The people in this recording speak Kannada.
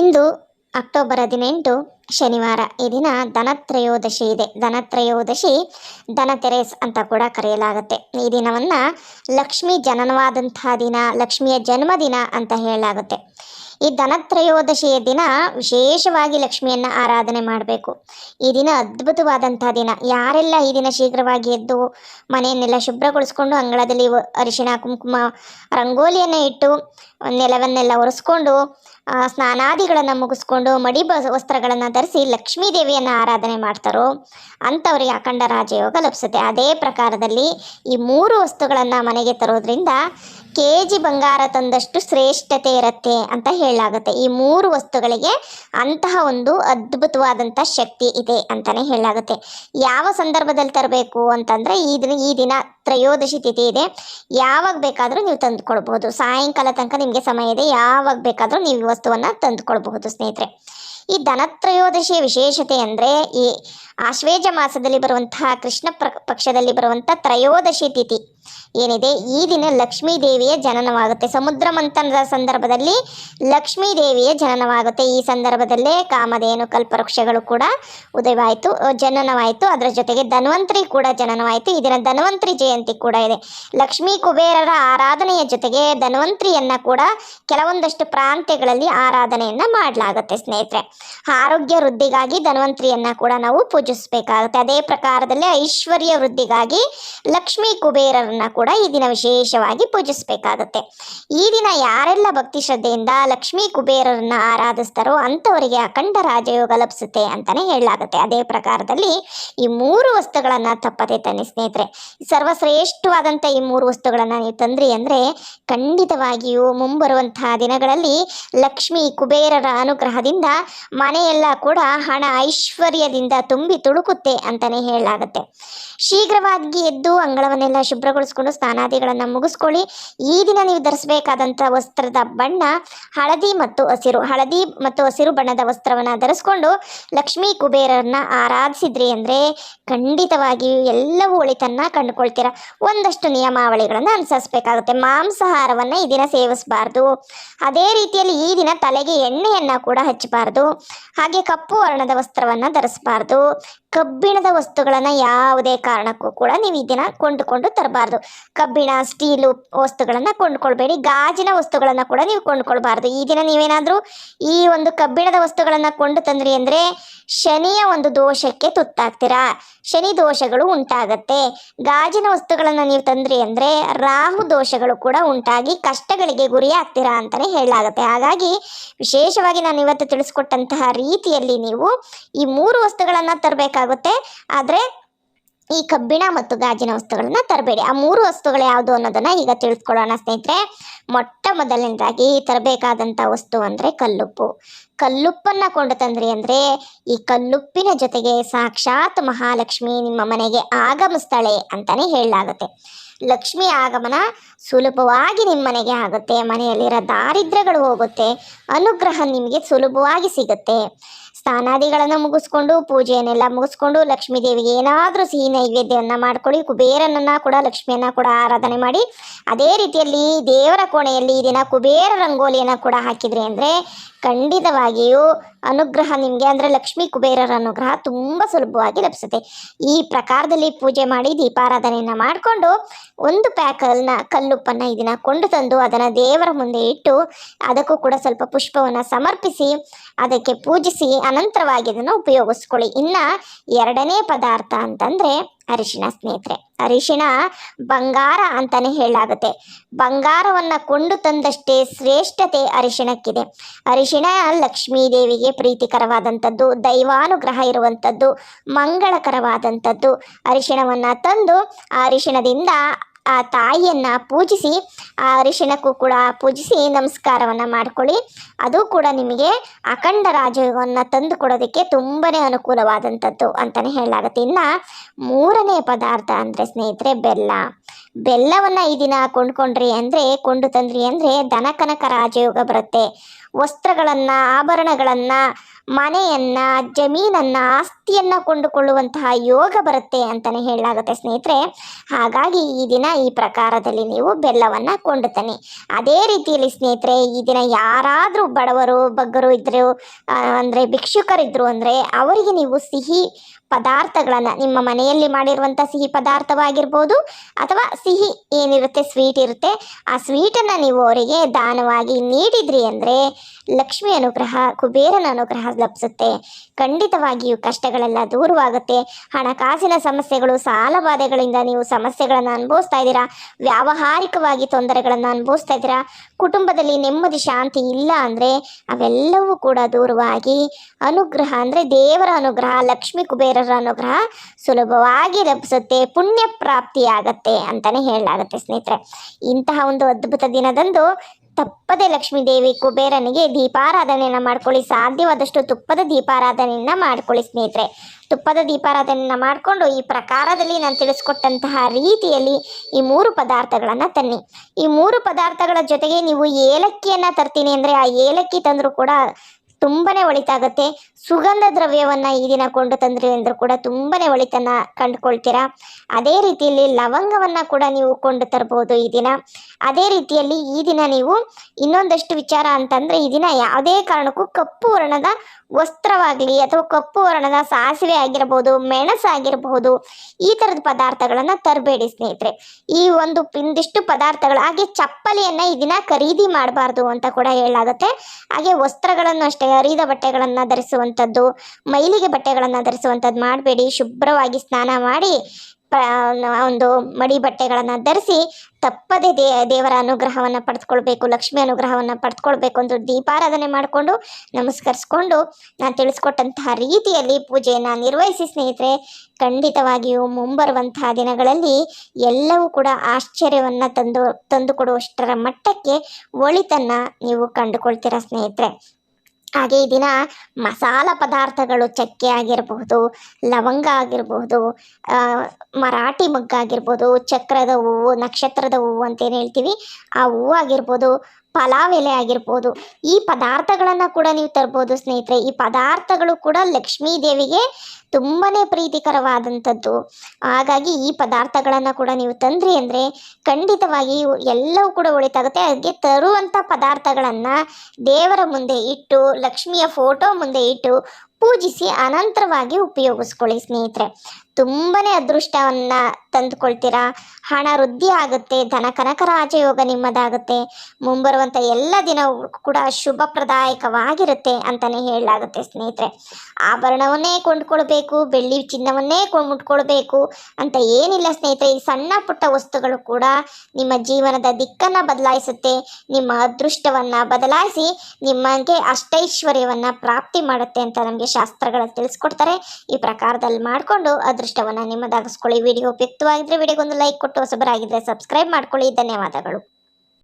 ಇಂದು ಅಕ್ಟೋಬರ್ ಹದಿನೆಂಟು ಶನಿವಾರ. ಈ ದಿನ ಧನತ್ರಯೋದಶಿ ಇದೆ. ಧನತ್ರಯೋದಶಿ ಧನತೆರೇಸ್ ಅಂತ ಕೂಡ ಕರೆಯಲಾಗುತ್ತೆ. ಈ ದಿನವನ್ನು ಲಕ್ಷ್ಮಿ ಜನನವಾದಂತಹ ದಿನ, ಲಕ್ಷ್ಮಿಯ ಜನ್ಮದಿನ ಅಂತ ಹೇಳಲಾಗುತ್ತೆ. ಈ ಧನತ್ರಯೋದಶಿಯ ದಿನ ವಿಶೇಷವಾಗಿ ಲಕ್ಷ್ಮಿಯನ್ನು ಆರಾಧನೆ ಮಾಡಬೇಕು. ಈ ದಿನ ಅದ್ಭುತವಾದಂಥ ದಿನ. ಯಾರೆಲ್ಲ ಈ ದಿನ ಶೀಘ್ರವಾಗಿ ಎದ್ದು ಮನೆಯನ್ನೆಲ್ಲ ಶುಭ್ರಗೊಳಿಸ್ಕೊಂಡು ಅಂಗಳದಲ್ಲಿ ಅರಿಶಿಣ, ಕುಂಕುಮ, ರಂಗೋಲಿಯನ್ನು ಇಟ್ಟು ನೆಲವನ್ನೆಲ್ಲ ಒರೆಸ್ಕೊಂಡು ಸ್ನಾನಾದಿಗಳನ್ನು ಮುಗಿಸ್ಕೊಂಡು ಮಡಿ ಬ, ವಸ್ತ್ರಗಳನ್ನು ಧರಿಸಿ ಲಕ್ಷ್ಮೀ ದೇವಿಯನ್ನು ಆರಾಧನೆ ಮಾಡ್ತಾರೋ ಅಂಥವರಿಗೆ ಅಖಂಡ ರಾಜಯೋಗ ಲಭಿಸುತ್ತೆ. ಅದೇ ಪ್ರಕಾರದಲ್ಲಿ ಈ ಮೂರು ವಸ್ತುಗಳನ್ನು ಮನೆಗೆ ತರೋದ್ರಿಂದ ಕೆ ಜಿ ಬಂಗಾರ ತಂದಷ್ಟು ಶ್ರೇಷ್ಠತೆ ಇರುತ್ತೆ ಅಂತ ಹೇಳಲಾಗುತ್ತೆ. ಈ ಮೂರು ವಸ್ತುಗಳಿಗೆ ಅಂತಹ ಒಂದು ಅದ್ಭುತವಾದಂಥ ಶಕ್ತಿ ಇದೆ ಅಂತಲೇ ಹೇಳಲಾಗುತ್ತೆ. ಯಾವ ಸಂದರ್ಭದಲ್ಲಿ ತರಬೇಕು ಅಂತಂದರೆ ಈ ದಿನ ಈ ದಿನ ತ್ರಯೋದಶಿ ತಿಥಿ ಇದೆ. ಯಾವಾಗ ಬೇಕಾದರೂ ನೀವು ತಂದುಕೊಳ್ಬೋದು ಸಾಯಂಕಾಲ ತನಕ ನಿಮಗೆ ಸಮಯ ಇದೆ. ಯಾವಾಗ ಬೇಕಾದರೂ ನೀವು ವಸ್ತುವನ್ನು ತಂದುಕೊಳ್ಬಹುದು, ಸ್ನೇಹಿತರೆ. ಈ ಧನತ್ರಯೋದಶಿಯ ವಿಶೇಷತೆ ಅಂದರೆ ಈ ಆಶ್ವೇಜ ಮಾಸದಲ್ಲಿ ಬರುವಂತಹ ಕೃಷ್ಣ ಪಕ್ಷದಲ್ಲಿ ಬರುವಂಥ ತ್ರಯೋದಶಿ ತಿಥಿ. ಏನಿದೆ? ಈ ದಿನ ಲಕ್ಷ್ಮೀ ದೇವಿಯ ಜನನವಾಗುತ್ತೆ. ಸಮುದ್ರ ಮಂಥನದ ಸಂದರ್ಭದಲ್ಲಿ ಲಕ್ಷ್ಮೀ ದೇವಿಯ ಜನನವಾಗುತ್ತೆ. ಈ ಸಂದರ್ಭದಲ್ಲೇ ಕಾಮಧೇನು, ಕಲ್ಪವೃಕ್ಷಗಳು ಕೂಡ ಉದಯವಾಯಿತು ಜನನವಾಯಿತು. ಅದರ ಜೊತೆಗೆ ಧನ್ವಂತರಿ ಕೂಡ ಜನನವಾಯಿತು. ಈ ದಿನ ಧನ್ವಂತರಿ ಜಯಂತಿ ಕೂಡ ಇದೆ. ಲಕ್ಷ್ಮೀ ಕುಬೇರರ ಆರಾಧನೆಯ ಜೊತೆಗೆ ಧನ್ವಂತರಿಯನ್ನ ಕೂಡ ಕೆಲವೊಂದಷ್ಟು ಪ್ರಾಂತ್ಯಗಳಲ್ಲಿ ಆರಾಧನೆಯನ್ನ ಮಾಡಲಾಗುತ್ತೆ ಸ್ನೇಹಿತರೆ. ಆರೋಗ್ಯ ವೃದ್ಧಿಗಾಗಿ ಧನ್ವಂತರಿಯನ್ನ ಕೂಡ ನಾವು ಪೂಜಿಸಬೇಕಾಗುತ್ತೆ. ಅದೇ ಪ್ರಕಾರದಲ್ಲಿ ಐಶ್ವರ್ಯ ವೃದ್ಧಿಗಾಗಿ ಲಕ್ಷ್ಮೀ ಕುಬೇರರನ್ನ ಕೂಡ ಈ ದಿನ ವಿಶೇಷವಾಗಿ ಪೂಜಿಸಬೇಕಾಗತ್ತೆ. ಈ ದಿನ ಯಾರೆಲ್ಲ ಭಕ್ತಿ ಶ್ರದ್ಧೆಯಿಂದ ಲಕ್ಷ್ಮೀ ಕುಬೇರರನ್ನ ಆರಾಧಿಸ್ತಾರೋ ಅಂಥವರಿಗೆ ಅಖಂಡ ರಾಜಯೋಗ ಲಭಿಸುತ್ತೆ ಅಂತಾನೆ ಹೇಳಲಾಗುತ್ತೆ. ಅದೇ ಪ್ರಕಾರದಲ್ಲಿ ಈ ಮೂರು ವಸ್ತುಗಳನ್ನ ತಪ್ಪದೆ ತನ್ನಿ ಸ್ನೇಹಿತರೆ ಸರ್ವಶ್ರೇಷ್ಠವಾದಂತ ಈ ಮೂರು ವಸ್ತುಗಳನ್ನ ನೀವು ತಂದ್ರಿ ಅಂದ್ರೆ ಖಂಡಿತವಾಗಿಯೂ ಮುಂಬರುವಂತಹ ದಿನಗಳಲ್ಲಿ ಲಕ್ಷ್ಮೀ ಕುಬೇರರ ಅನುಗ್ರಹದಿಂದ ಮನೆಯೆಲ್ಲ ಕೂಡ ಹಣ ಐಶ್ವರ್ಯದಿಂದ ತುಂಬಿ ತುಳುಕುತ್ತೆ ಅಂತಾನೆ ಹೇಳಲಾಗುತ್ತೆ. ಶೀಘ್ರವಾಗಿ ಎದ್ದು ಅಂಗಳವನ್ನೆಲ್ಲ ಶುಭ್ರಗೊಳಿಸ್ಕೊಂಡು ಸ್ನಾನಾದಿಗಳನ್ನು ಮುಗಿಸ್ಕೊಳ್ಳಿ. ಈ ದಿನ ನೀವು ಧರಿಸಬೇಕಾದಂಥ ವಸ್ತ್ರದ ಬಣ್ಣ ಹಳದಿ ಮತ್ತು ಹಸಿರು. ಹಳದಿ ಮತ್ತು ಹಸಿರು ಬಣ್ಣದ ವಸ್ತ್ರವನ್ನು ಧರಿಸ್ಕೊಂಡು ಲಕ್ಷ್ಮೀ ಕುಬೇರರನ್ನ ಆರಾಧಿಸಿದ್ರಿ ಅಂದರೆ ಖಂಡಿತವಾಗಿಯೂ ಎಲ್ಲವೂ ಒಳಿತನ್ನ ಕಂಡುಕೊಳ್ತೀರ. ಒಂದಷ್ಟು ನಿಯಮಾವಳಿಗಳನ್ನು ಅನುಸರಿಸಬೇಕಾಗುತ್ತೆ. ಮಾಂಸಾಹಾರವನ್ನು ಈ ದಿನ ಸೇವಿಸಬಾರ್ದು. ಅದೇ ರೀತಿಯಲ್ಲಿ ಈ ದಿನ ತಲೆಗೆ ಎಣ್ಣೆಯನ್ನು ಕೂಡ ಹಚ್ಚಬಾರ್ದು. ಹಾಗೆ ಕಪ್ಪು ವರ್ಣದ ವಸ್ತ್ರವನ್ನು ಧರಿಸಬಾರ್ದು. ಕಬ್ಬಿಣದ ವಸ್ತುಗಳನ್ನು ಯಾವುದೇ ಕಾರಣಕ್ಕೂ ಕೂಡ ನೀವು ಈ ದಿನ ಕೊಂಡುಕೊಂಡು ತರಬಾರ್ದು. ಕಬ್ಬಿಣ, ಸ್ಟೀಲು ವಸ್ತುಗಳನ್ನು ಕೊಂಡ್ಕೊಳ್ಬೇಡಿ. ಗಾಜಿನ ವಸ್ತುಗಳನ್ನು ಕೂಡ ನೀವು ಕೊಂಡ್ಕೊಳ್ಬಾರ್ದು. ಈ ದಿನ ನೀವೇನಾದರೂ ಈ ಒಂದು ಕಬ್ಬಿಣದ ವಸ್ತುಗಳನ್ನು ಕೊಂಡು ತಂದ್ರಿ ಅಂದರೆ ಶನಿಯ ಒಂದು ದೋಷಕ್ಕೆ ತುತ್ತಾಗ್ತೀರಾ? ಶನಿ ದೋಷಗಳು ಉಂಟಾಗತ್ತೆ. ಗಾಜಿನ ವಸ್ತುಗಳನ್ನು ನೀವು ತಂದ್ರಿ ಅಂದರೆ ರಾಹು ದೋಷಗಳು ಕೂಡ ಉಂಟಾಗಿ ಕಷ್ಟಗಳಿಗೆ ಗುರಿ ಆಗ್ತೀರಾ ಅಂತಲೇ ಹೇಳಲಾಗುತ್ತೆ. ಹಾಗಾಗಿ ವಿಶೇಷವಾಗಿ ನಾನು ಇವತ್ತು ತಿಳಿಸ್ಕೊಟ್ಟಂತಹ ರೀತಿಯಲ್ಲಿ ನೀವು ಈ ಮೂರು ವಸ್ತುಗಳನ್ನು ತರಬೇಕಾಗುತ್ತೆ. ಆದರೆ ಈ ಕಬ್ಬಿಣ ಮತ್ತು ಗಾಜಿನ ವಸ್ತುಗಳನ್ನ ತರಬೇಡಿ. ಆ ಮೂರು ವಸ್ತುಗಳು ಯಾವುದು ಅನ್ನೋದನ್ನ ಈಗ ತಿಳಿಸ್ಕೊಡೋಣ ಸ್ನೇಹಿತರೆ. ಮೊಟ್ಟ ಮೊದಲನೇದಾಗಿ ತರಬೇಕಾದಂಥ ವಸ್ತು ಅಂದರೆ ಕಲ್ಲುಪ್ಪು. ಕಲ್ಲುಪ್ಪನ್ನ ಕೊಂಡು ತಂದ್ರಿ ಅಂದರೆ ಈ ಕಲ್ಲುಪ್ಪಿನ ಜೊತೆಗೆ ಸಾಕ್ಷಾತ್ ಮಹಾಲಕ್ಷ್ಮಿ ನಿಮ್ಮ ಮನೆಗೆ ಆಗಮಿಸ್ತಾಳೆ ಅಂತಾನೆ ಹೇಳಲಾಗುತ್ತೆ. ಲಕ್ಷ್ಮಿ ಆಗಮನ ಸುಲಭವಾಗಿ ನಿಮ್ಮ ಮನೆಗೆ ಆಗುತ್ತೆ. ಮನೆಯಲ್ಲಿರೋ ದಾರಿದ್ರ್ಯಗಳು ಹೋಗುತ್ತೆ. ಅನುಗ್ರಹ ನಿಮಗೆ ಸುಲಭವಾಗಿ ಸಿಗುತ್ತೆ. ಸ್ನಾನಾದಿಗಳನ್ನು ಮುಗಿಸ್ಕೊಂಡು, ಪೂಜೆಯನ್ನೆಲ್ಲ ಮುಗಿಸ್ಕೊಂಡು ಲಕ್ಷ್ಮೀ ದೇವಿಗೆ ಏನಾದರೂ ಸಿಹಿ ನೈವೇದ್ಯವನ್ನು ಮಾಡ್ಕೊಳ್ಳಿ, ಕುಬೇರನನ್ನ ಕೂಡ, ಲಕ್ಷ್ಮಿಯನ್ನ ಕೂಡ ಆರಾಧನೆ ಮಾಡಿ. ಅದೇ ರೀತಿಯಲ್ಲಿ ದೇವರ ಕೋಣೆಯಲ್ಲಿ ಈ ದಿನ ಕುಬೇರ ರಂಗೋಲಿಯನ್ನು ಕೂಡ ಹಾಕಿದ್ರಿ ಅಂದರೆ ಖಂಡಿತವಾಗಿಯೂ ಅನುಗ್ರಹ ನಿಮಗೆ ಅಂದರೆ ಲಕ್ಷ್ಮೀ ಕುಬೇರರ ಅನುಗ್ರಹ ತುಂಬ ಸುಲಭವಾಗಿ ಲಭಿಸುತ್ತೆ. ಈ ಪ್ರಕಾರದಲ್ಲಿ ಪೂಜೆ ಮಾಡಿ ದೀಪಾರಾಧನೆಯನ್ನು ಮಾಡಿಕೊಂಡು ಒಂದು ಪ್ಯಾಕಲ್ನ ಕಲ್ಲುಪ್ಪನ್ನು ಇದನ್ನು ದಿನ ಕೊಂಡು ತಂದು ಅದನ್ನು ದೇವರ ಮುಂದೆ ಇಟ್ಟು ಅದಕ್ಕೂ ಕೂಡ ಸ್ವಲ್ಪ ಪುಷ್ಪವನ್ನು ಸಮರ್ಪಿಸಿ ಅದಕ್ಕೆ ಪೂಜಿಸಿ ಅನಂತರವಾಗಿ ಅದನ್ನು ಉಪಯೋಗಿಸ್ಕೊಳ್ಳಿ. ಇನ್ನು ಎರಡನೇ ಪದಾರ್ಥ ಅಂತಂದರೆ ಅರಿಶಿಣ ಸ್ನೇಹಿತರೆ, ಅರಿಶಿಣ ಬಂಗಾರ ಅಂತಾನೆ ಹೇಳಲಾಗುತ್ತೆ. ಬಂಗಾರವನ್ನ ಕೊಂಡು ತಂದಷ್ಟೇ ಶ್ರೇಷ್ಠತೆ ಅರಿಶಿಣಕ್ಕಿದೆ. ಅರಿಶಿಣ ಲಕ್ಷ್ಮೀ ದೇವಿಗೆ ಪ್ರೀತಿಕರವಾದಂಥದ್ದು, ದೈವಾನುಗ್ರಹ ಇರುವಂಥದ್ದು, ಮಂಗಳಕರವಾದಂಥದ್ದು. ಅರಿಶಿಣವನ್ನು ತಂದು ಆ ಅರಿಶಿಣದಿಂದ ಆ ತಾಯಿಯನ್ನು ಪೂಜಿಸಿ, ಆ ಅರಿಶಿಣಕ್ಕೂ ಕೂಡ ಪೂಜಿಸಿ ನಮಸ್ಕಾರವನ್ನು ಮಾಡ್ಕೊಳ್ಳಿ. ಅದು ಕೂಡ ನಿಮಗೆ ಅಖಂಡ ರಾಜಯೋಗವನ್ನು ತಂದು ಕೊಡೋದಕ್ಕೆ ತುಂಬಾ ಅನುಕೂಲವಾದಂಥದ್ದು ಅಂತಲೇ ಹೇಳಲಾಗುತ್ತೆ. ಇನ್ನು ಮೂರನೇ ಪದಾರ್ಥ ಅಂದರೆ ಸ್ನೇಹಿತರೆ ಬೆಲ್ಲ. ಬೆಲ್ಲವನ್ನು ಈ ದಿನ ಕೊಂಡ್ಕೊಂಡ್ರಿ ಅಂದರೆ, ಕೊಂಡು ತಂದ್ರಿ ಅಂದರೆ ದನಕನಕ ರಾಜಯೋಗ ಬರುತ್ತೆ. ವಸ್ತ್ರಗಳನ್ನು, ಆಭರಣಗಳನ್ನು, ಮನೆಯನ್ನ, ಜಮೀನನ್ನ, ಆಸ್ತಿಯನ್ನ ಕೊಂಡುಕೊಳ್ಳುವಂತಹ ಯೋಗ ಬರುತ್ತೆ ಅಂತಲೇ ಹೇಳಲಾಗುತ್ತೆ ಸ್ನೇಹಿತರೆ. ಹಾಗಾಗಿ ಈ ದಿನ ಈ ಪ್ರಕಾರದಲ್ಲಿ ನೀವು ಬೆಲ್ಲವನ್ನ ಕೊಂಡು ತನ್ನಿ ಅದೇ ರೀತಿಯಲ್ಲಿ ಸ್ನೇಹಿತರೆ, ಈ ದಿನ ಯಾರಾದರೂ ಬಡವರು, ಬಗ್ಗರು ಇದ್ದರು ಅಂದರೆ ಭಿಕ್ಷುಕರಿದ್ರು ಅಂದ್ರೆ ಅವರಿಗೆ ನೀವು ಸಿಹಿ ಪದಾರ್ಥಗಳನ್ನು ನಿಮ್ಮ ಮನೆಯಲ್ಲಿ ಮಾಡಿರುವಂಥ ಸಿಹಿ ಪದಾರ್ಥವಾಗಿರ್ಬೋದು ಅಥವಾ ಸಿಹಿ ಏನಿರುತ್ತೆ ಸ್ವೀಟ್ ಇರುತ್ತೆ, ಆ ಸ್ವೀಟನ್ನು ನೀವು ಅವರಿಗೆ ದಾನವಾಗಿ ನೀಡಿದ್ರಿ ಅಂದರೆ ಲಕ್ಷ್ಮಿ ಅನುಗ್ರಹ, ಕುಬೇರನ ಅನುಗ್ರಹ ಲಭಿಸುತ್ತೆ. ಖಂಡಿತವಾಗಿಯೂ ಕಷ್ಟಗಳೆಲ್ಲ ದೂರವಾಗುತ್ತೆ. ಹಣಕಾಸಿನ ಸಮಸ್ಯೆಗಳು ಸಾಲ ಬಾಧೆಗಳಿಂದ ನೀವು ಸಮಸ್ಯೆಗಳನ್ನು ಅನುಭವಿಸ್ತಾ ಇದ್ದೀರಾ? ವ್ಯಾವಹಾರಿಕವಾಗಿ ತೊಂದರೆಗಳನ್ನು ಅನುಭವಿಸ್ತಾ ಇದ್ದೀರಾ? ಕುಟುಂಬದಲ್ಲಿ ನೆಮ್ಮದಿ, ಶಾಂತಿ ಇಲ್ಲ ಅಂದರೆ ಅವೆಲ್ಲವೂ ಕೂಡ ದೂರವಾಗಿ ಅನುಗ್ರಹ ಅಂದರೆ ದೇವರ ಅನುಗ್ರಹ, ಲಕ್ಷ್ಮೀ ಕುಬೇರರ ಅನುಗ್ರಹ ಸುಲಭವಾಗಿ ಲಭಿಸುತ್ತೆ, ಪುಣ್ಯ ಪ್ರಾಪ್ತಿಯಾಗತ್ತೆ ಅಂತಲೇ ಹೇಳಲಾಗುತ್ತೆ ಸ್ನೇಹಿತರೆ. ಇಂತಹ ಒಂದು ಅದ್ಭುತ ದಿನದಂದು ತಪ್ಪದೆ ಲಕ್ಷ್ಮೀ ದೇವಿ ಕುಬೇರನಿಗೆ ದೀಪಾರಾಧನೆಯನ್ನು ಮಾಡ್ಕೊಳ್ಳಿ. ಸಾಧ್ಯವಾದಷ್ಟು ತುಪ್ಪದ ದೀಪಾರಾಧನೆಯನ್ನು ಮಾಡ್ಕೊಳ್ಳಿ ಸ್ನೇಹಿತರೆ. ತುಪ್ಪದ ದೀಪಾರಾಧನೆಯನ್ನು ಮಾಡಿಕೊಂಡು ಈ ಪ್ರಕಾರದಲ್ಲಿ ನಾನು ತಿಳಿಸ್ಕೊಟ್ಟಂತಹ ರೀತಿಯಲ್ಲಿ ಈ ಮೂರು ಪದಾರ್ಥಗಳನ್ನು ತನ್ನಿ. ಈ ಮೂರು ಪದಾರ್ಥಗಳ ಜೊತೆಗೆ ನೀವು ಏಲಕ್ಕಿಯನ್ನು ತರ್ತೀನಿ ಅಂದರೆ ಆ ಏಲಕ್ಕಿ ತಂದರೂ ಕೂಡ ತುಂಬನೇ ಒಳಿತಾಗುತ್ತೆ. ಸುಗಂಧ ದ್ರವ್ಯವನ್ನ ಈ ದಿನ ಕೊಂಡು ತಂದ್ರಿ ಅಂದರೂ ಕೂಡ ತುಂಬನೇ ಒಳಿತನ್ನ ಕಂಡುಕೊಳ್ತೀರಾ. ಅದೇ ರೀತಿಯಲ್ಲಿ ಲವಂಗವನ್ನ ಕೂಡ ನೀವು ಕೊಂಡು ತರ್ಬೋದು ಈ ದಿನ. ಅದೇ ರೀತಿಯಲ್ಲಿ ಈ ದಿನ ನೀವು ಇನ್ನೊಂದಷ್ಟು ವಿಚಾರ ಅಂತಂದ್ರೆ ಈ ದಿನ ಯಾವುದೇ ಕಾರಣಕ್ಕೂ ಕಪ್ಪು ವರ್ಣದ ವಸ್ತ್ರವಾಗಲಿ ಅಥವಾ ಕಪ್ಪು ವರ್ಣದ ಸಾಸಿವೆ ಆಗಿರಬಹುದು ಮೆಣಸಾಗಿರಬಹುದು ಈ ತರದ ಪದಾರ್ಥಗಳನ್ನು ತರಬೇಡಿ ಸ್ನೇಹಿತರೆ. ಈ ಒಂದು ಇಂದಿಷ್ಟು ಪದಾರ್ಥಗಳು ಹಾಗೆ ಚಪ್ಪಲಿಯನ್ನ ಈ ದಿನ ಖರೀದಿ ಮಾಡಬಾರ್ದು ಅಂತ ಕೂಡ ಹೇಳಲಾಗತ್ತೆ. ಹಾಗೆ ವಸ್ತ್ರಗಳನ್ನು ಅಷ್ಟೇ ಹರಿದ ಬಟ್ಟೆಗಳನ್ನು ಧರಿಸುವಂಥದ್ದು, ಮೈಲಿಗೆ ಬಟ್ಟೆಗಳನ್ನು ಧರಿಸುವಂಥದ್ದು ಮಾಡಬೇಡಿ. ಶುಭ್ರವಾಗಿ ಸ್ನಾನ ಮಾಡಿ ಒಂದು ಮಡಿ ಬಟ್ಟೆಗಳನ್ನು ಧರಿಸಿ ತಪ್ಪದೆ ದೇ, ದೇವರ ಅನುಗ್ರಹವನ್ನು ಪಡೆದುಕೊಳ್ಬೇಕು, ಲಕ್ಷ್ಮಿ ಅನುಗ್ರಹವನ್ನು ಪಡೆದುಕೊಳ್ಬೇಕು ಅಂತ ದೀಪಾರಾಧನೆ ಮಾಡಿಕೊಂಡು ನಮಸ್ಕರಿಸ್ಕೊಂಡು ನಾನು ತಿಳಿಸ್ಕೊಟ್ಟಂತಹ ರೀತಿಯಲ್ಲಿ ಪೂಜೆಯನ್ನು ನಿರ್ವಹಿಸಿ ಸ್ನೇಹಿತರೆ, ಖಂಡಿತವಾಗಿಯೂ ಮುಂಬರುವಂತಹ ದಿನಗಳಲ್ಲಿ ಎಲ್ಲವೂ ಕೂಡ ಆಶ್ಚರ್ಯವನ್ನು ತಂದು, ತಂದುಕೊಡುವಷ್ಟರ ಮಟ್ಟಕ್ಕೆ ಒಳಿತನ್ನು ನೀವು ಕಂಡುಕೊಳ್ತೀರಾ ಸ್ನೇಹಿತರೆ? ಹಾಗೆ ಈ ದಿನ ಮಸಾಲ ಪದಾರ್ಥಗಳು ಚಕ್ಕೆ ಆಗಿರಬಹುದು, ಲವಂಗ ಆಗಿರಬಹುದು ಮರಾಠಿ ಮಗ್ಗ ಆಗಿರ್ಬೋದು, ಚಕ್ರದ ಹೂವು, ನಕ್ಷತ್ರದ ಹೂವು ಅಂತೇನು ಹೇಳ್ತೀವಿ, ಆ ಹೂವು ಆಗಿರ್ಬೋದು, ಪಲಾವ್ ಎಲೆ ಆಗಿರ್ಬೋದು, ಈ ಪದಾರ್ಥಗಳನ್ನು ಕೂಡ ನೀವು ತರ್ಬೋದು ಸ್ನೇಹಿತರೆ. ಈ ಪದಾರ್ಥಗಳು ಕೂಡ ಲಕ್ಷ್ಮೀ ದೇವಿಗೆ ತುಂಬಾ ಪ್ರೀತಿಕರವಾದಂಥದ್ದು. ಹಾಗಾಗಿ ಈ ಪದಾರ್ಥಗಳನ್ನು ಕೂಡ ನೀವು ತಂದ್ರಿ ಅಂದರೆ ಖಂಡಿತವಾಗಿ ಎಲ್ಲವೂ ಕೂಡ ಒಳಿತಾಗುತ್ತೆ. ಹಾಗೆ ತರುವಂಥ ಪದಾರ್ಥಗಳನ್ನು ದೇವರ ಮುಂದೆ ಇಟ್ಟು ಲಕ್ಷ್ಮಿಯ ಫೋಟೋ ಮುಂದೆ ಇಟ್ಟು ಪೂಜಿಸಿ ಅನಂತರವಾಗಿ ಉಪಯೋಗಿಸ್ಕೊಳ್ಳಿ ಸ್ನೇಹಿತರೆ. ತುಂಬನೇ ಅದೃಷ್ಟವನ್ನು ತಂದುಕೊಳ್ತೀರಾ? ಹಣ ವೃದ್ಧಿ ಆಗುತ್ತೆ, ಧನ ಕನಕ ರಾಜಯೋಗ ನಿಮ್ಮದಾಗುತ್ತೆ. ಮುಂಬರುವಂಥ ಎಲ್ಲ ದಿನವೂ ಕೂಡ ಶುಭಪ್ರದಾಯಕವಾಗಿರುತ್ತೆ ಅಂತಲೇ ಹೇಳಲಾಗುತ್ತೆ ಸ್ನೇಹಿತರೆ. ಆಭರಣವನ್ನೇ ಕೊಂಡ್ಕೊಳ್ಬೇಕು, ಬೆಳ್ಳಿ ಚಿನ್ನವನ್ನೇ ಕೊಂಡ್ಕೊಳ್ಬೇಕು ಅಂತ ಏನಿಲ್ಲ ಸ್ನೇಹಿತರೆ. ಈ ಸಣ್ಣ ಪುಟ್ಟ ವಸ್ತುಗಳು ಕೂಡ ನಿಮ್ಮ ಜೀವನದ ದಿಕ್ಕನ್ನು ಬದಲಾಯಿಸುತ್ತೆ. ನಿಮ್ಮ ಅದೃಷ್ಟವನ್ನು ಬದಲಾಯಿಸಿ ನಿಮಗೆ ಅಷ್ಟೈಶ್ವರ್ಯವನ್ನು ಪ್ರಾಪ್ತಿ ಮಾಡುತ್ತೆ ಅಂತ ನಮಗೆ ಶಾಸ್ತ್ರಗಳು ತಿಳಿಸ್ಕೊಡ್ತಾರೆ. ಈ ಪ್ರಕಾರದಲ್ಲಿ ಮಾಡಿಕೊಂಡು ಅದೃಷ್ಟವನ್ನು ನಿಮ್ಮದಾಗಿಸ್ಕೊಳ್ಳಿ. ವಿಡಿಯೋ ಉಪಯುಕ್ತವಾಗಿದ್ದರೆ ವಿಡಿಯೋಗೊಂದು ಲೈಕ್ ಕೊಟ್ಟು ಹೊಸಬರಾಗಿದ್ದರೆ ಸಬ್ಸ್ಕ್ರೈಬ್ ಮಾಡ್ಕೊಳ್ಳಿ. ಧನ್ಯವಾದಗಳು.